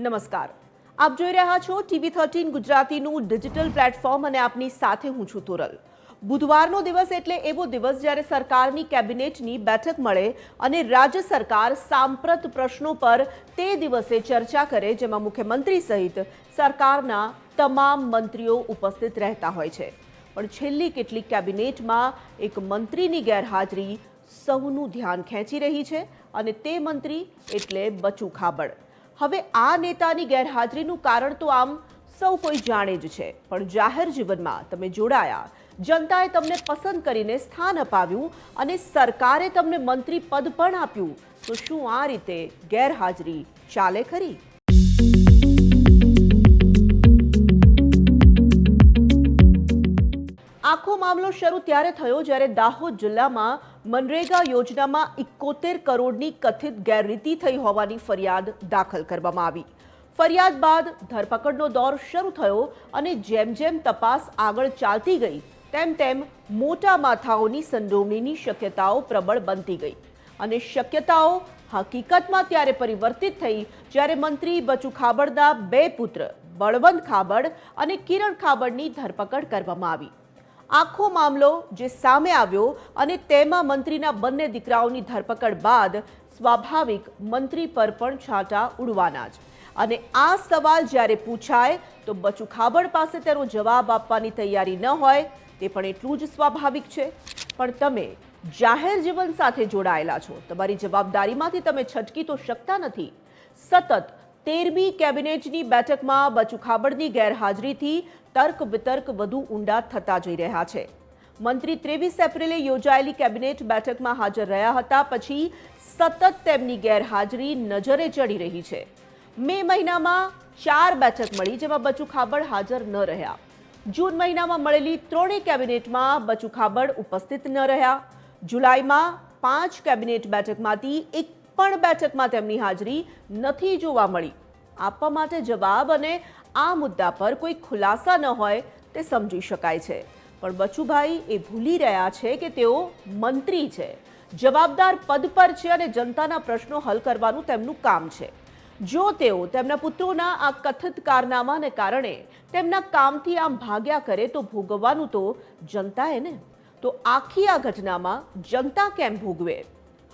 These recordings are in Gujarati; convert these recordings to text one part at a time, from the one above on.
નમસ્કાર. આપ જોઈ રહ્યા છો ટીવી થર્ટીન ગુજરાતીનું ડિજિટલ પ્લેટફોર્મ અને આપની સાથે હું છું તોરલ. બુધવારનો દિવસ એટલે એવો દિવસ જ્યારે સરકારની કેબિનેટની બેઠક મળે અને રાજ્ય સરકાર સાંપ્રત પ્રશ્નો પર તે દિવસે ચર્ચા કરે, જેમાં મુખ્યમંત્રી સહિત સરકારના તમામ મંત્રીઓ ઉપસ્થિત રહેતા હોય છે. પણ છેલ્લી કેટલીક કેબિનેટમાં એક મંત્રીની ગેરહાજરી સૌનું ધ્યાન ખેંચી રહી છે અને તે મંત્રી એટલે બચુ ખાબડ હવે આ નેતાની ગેરહાજરીનું કારણ તો આમ સૌ કોઈ જાણે જ છે. પણ જાહેર જીવનમાં તમે જોડાયા. જનતાએ તમને પસંદ કરીને સ્થાન અપાવ્યું અને સરકારે તમને મંત્રી પદ પણ આપ્યું. તો શું આ રીતે ગેરહાજરી ચાલે ખરી? મામલો શરૂ ત્યારે થયો જ્યારે દાહોદ જિલ્લામાં મનરેગા યોજનામાં ઇકોતેર કરોડની કથિત ગેરરીતિ થઈ હોવાની ફરિયાદ દાખલ કરવામાં આવી. ફરિયાદ બાદ ધરપકડનો દોર શરૂ થયો અને જેમ જેમ તપાસ આગળ ચાલતી ગઈ, તેમ તેમ મોટા માથાઓની સંડોવણીની શક્યતાઓ પ્રબળ બનતી ગઈ. અને શક્યતાઓ હકીકતમાં ત્યારે પરિવર્તિત થઈ જ્યારે મંત્રી બચુ ખાબડના બે પુત્ર, બળવંત ખાબડ અને કિરણ ખાબડની ધરપકડ કરવામાં આવી. આખો મામલો જે સામે આવ્યો અને તેમાં મંત્રીના બંને દીકરાઓની ધરપકડ બાદ સ્વાભાવિક મંત્રી પર પણ છાંટા ઉડવાના જ. અને આ સવાલ જ્યારે પૂછાય તો બચુ ખાબડ પાસે તેનો જવાબ આપવાની તૈયારી ન હોય, તે પણ એટલું જ સ્વાભાવિક છે. પણ તમે જાહેર જીવન સાથે જોડાયેલા છો. તમારી જવાબદારીમાંથી તમે છટકી તો શકતા નથી. સતત તેરમી કેબિનેટની બેઠકમાં બચુખાબડની ગેરહાજરીથી તર્ક વિતર્ક વધુ ઊંડા થતા જઈ રહ્યા છે. મંત્રી ત્રેવીસ એપ્રિલે યોજાયેલી કેબિનેટ બેઠકમાં હાજર રહ્યા હતા, પછી સતત તેમની ગેરહાજરી નજરે ચડી રહી છે. મે મહિનામાં ચાર બેઠક મળી જેમાં બચુખાબડ હાજર ન રહ્યા. જૂન મહિનામાં મળેલી ત્રણેય કેબિનેટમાં બચુખાબડ ઉપસ્થિત ન રહ્યા. જુલાઈમાં પાંચ કેબિનેટ બેઠકમાંથી એક પણ બેઠકમાં તેમની હાજરી નથી જોવા મળી. આપવા માટે જવાબ અને આ મુદ્દા પર કોઈ ખુલાસા ન હોય તે સમજી શકાય છે. પણ બચુભાઈ એ ભૂલી રહ્યા છે કે તેઓ મંત્રી છે. જવાબદાર પદ પર છે અને જનતાના પ્રશ્નો હલ કરવાનું તેમનું કામ છે. જો તેઓ તેમના પુત્રોના આ કથિત કારનામાને કારણે તેમના કામથી આમ ભાગ્યા કરે તો ભોગવવાનું તો જનતાએ ને? તો આખી આ ઘટનામાં જનતા કેમ ભોગવે?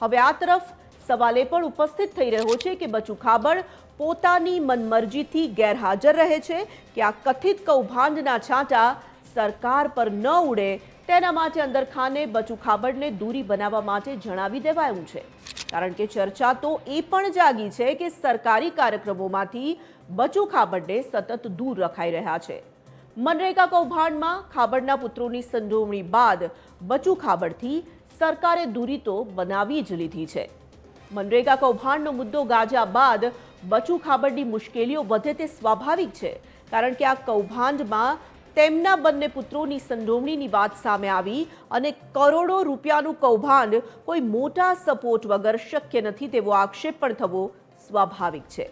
હવે આ તરફ સવાલ પણ ઉપસ્થિત થઈ રહ્યો છે કે બચુ ખાબડ પોતાની મનમરજીથી ગેરહાજર રહે છે કે આ કથિત કૌભાંડના છાંટા સરકાર પર ન ઉડે, તેના માટે અંદરખાને બચુ ખાબડને દૂરી બનાવવા માટે જણાવી દેવાયું છે. કારણ કે ચર્ચા તો એ પણ જાગી છે કે સરકારી કાર્યક્રમોમાંથી બચુ ખાબડને સતત દૂર રખાઈ રહ્યા છે. મનરેગા કૌભાંડમાં ખાબડના પુત્રોની સંડોવણી બાદ બચુ ખાબડથી સરકારે દૂરી તો બનાવી જ લીધી છે. મનરેગા કૌભાંડનો મુદ્દો ગાજ્યા બાદ બચુ ખાબડની મુશ્કેલીઓ વધે તે સ્વાભાવિક છે, કારણ કે આ કૌભાંડમાં તેમના બંને પુત્રોની સંડોવણીની વાત સામે આવી અને કરોડો રૂપિયાનું કૌભાંડ કોઈ મોટા સપોર્ટ વગર શક્ય નથી તેવો આક્ષેપ પણ થવો સ્વાભાવિક છે.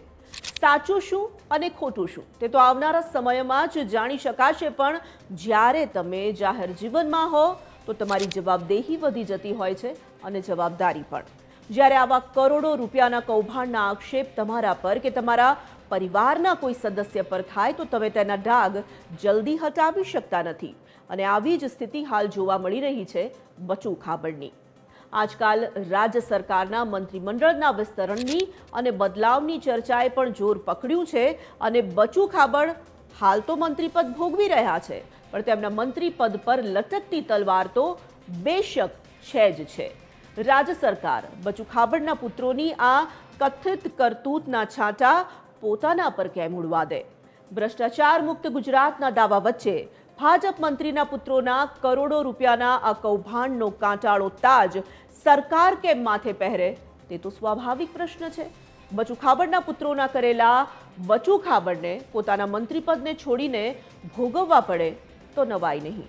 સાચું શું અને ખોટું શું તે તો આવનારા સમયમાં જ જાણી શકાશે, પણ જ્યારે તમે જાહેર જીવનમાં હો તો તમારી જવાબદેહી વધી જતી હોય છે અને જવાબદારી પણ. જ્યારે આવા કરોડો રૂપિયાના કૌભાંડના આક્ષેપ તમારા પર કે તમારા પરિવારના કોઈ સદસ્ય પર થાય તો તમે તેના ડાઘ જલ્દી હટાવી શકતા નથી. અને આવી જ સ્થિતિ હાલ જોવા મળી રહી છે બચુ ખાબડની. આજકાલ રાજ્ય સરકારના મંત્રીમંડળના વિસ્તરણની અને બદલાવની ચર્ચાએ પણ જોર પકડ્યું છે અને બચુ ખાબડ હાલ તો મંત્રીપદ ભોગવી રહ્યા છે. પણ તેમના મંત્રીપદ પર લટકતી તલવાર તો બેશક છે જ છે. રાજ્ય સરકાર. બચુ ખાબડના પુત્રોની આ કથિત કરતૂતના છાંટા પોતાના પર કેમ ઉડવા દે? ભ્રષ્ટાચાર મુક્ત ગુજરાતના દાવા વચ્ચે ભાજપ મંત્રીના પુત્રોના કરોડો રૂપિયાના આ કૌભાંડનો કાંટાળો તાજ સરકાર કેમ માથે પહેરે? તે તો સ્વાભાવિક પ્રશ્ન છે. બચુ ખાબડના પુત્રોના કરેલા બચુ ખાબડને પોતાના મંત્રીપદને છોડીને ભોગવવા પડે તો નવાઈ નહીં.